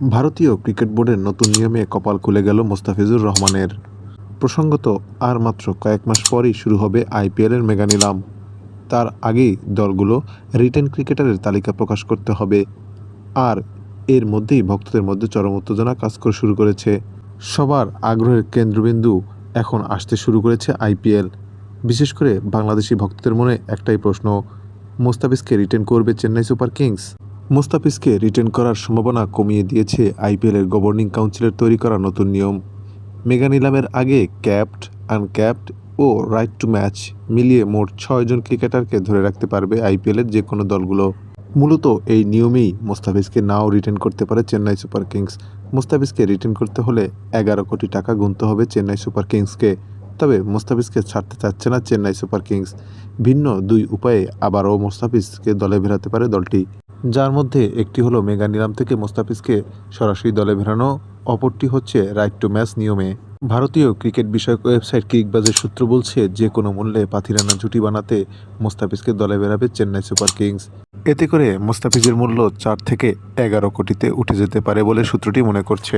ভারতীয় ক্রিকেট বোর্ডের নতুন নিয়মে কপাল খুলে গেল মোস্তাফিজুর রহমানের। প্রসঙ্গত, আর মাত্র কয়েক মাস পরই শুরু হবে আইপিএলের মেগা নিলাম। তার আগেই দলগুলো রিটেন ক্রিকেটারের তালিকা প্রকাশ করতে হবে। আর এর মধ্যেই ভক্তদের মধ্যে চরম উত্তেজনা কাজ করে শুরু করেছে। সবার আগ্রহের কেন্দ্রবিন্দু এখন আসতে শুরু করেছে আইপিএল। বিশেষ করে বাংলাদেশি ভক্তদের মনে একটাই প্রশ্ন, মোস্তাফিজকে রিটেন করবে চেন্নাই সুপার কিংস? মোস্তাফিজকে রিটেন করার সম্ভাবনা কমিয়ে দিয়েছে আইপিএলের গভর্নিং কাউন্সিলের তৈরি করা নতুন নিয়ম। মেগা নিলামের আগে ক্যাপড আনক্যাপড ও রাইট টু ম্যাচ মিলিয়ে মোট ছয়জন ক্রিকেটারকে ধরে রাখতে পারবে আইপিএলের যে কোনো দলগুলো। মূলত এই নিয়মেই মোস্তাফিজকে নাও রিটেন করতে পারে চেন্নাই সুপার কিংস। মোস্তাফিজকে রিটেন করতে হলে এগারো কোটি টাকা গুনতে হবে চেন্নাই সুপার কিংসকে। তবে মোস্তাফিজকে ছাড়তে চাচ্ছে না চেন্নাই সুপার কিংস। ভিন্ন দুই উপায়ে আবারও মোস্তাফিজকে দলে ভেরাতে পারে দলটি। যার মধ্যে একটি হলো মেগা নিলাম থেকে মোস্তাফিজকে সরাসরি দলে ভেড়ানো অপরটি হচ্ছে রাইট টু ম্যাচ নিয়মে। ভারতীয় ক্রিকেট বিষয়ক ওয়েবসাইট ক্রিকবাজের সূত্র বলছে, যে কোনো মূল্যে পাথিরানা জুটি বানাতে মোস্তাফিজকে দলে বেরাবে চেন্নাই সুপার কিংস। এতে করে মোস্তাফিজের মূল্য চার থেকে এগারো কোটিতে উঠে যেতে পারে বলে সূত্রটি মনে করছে।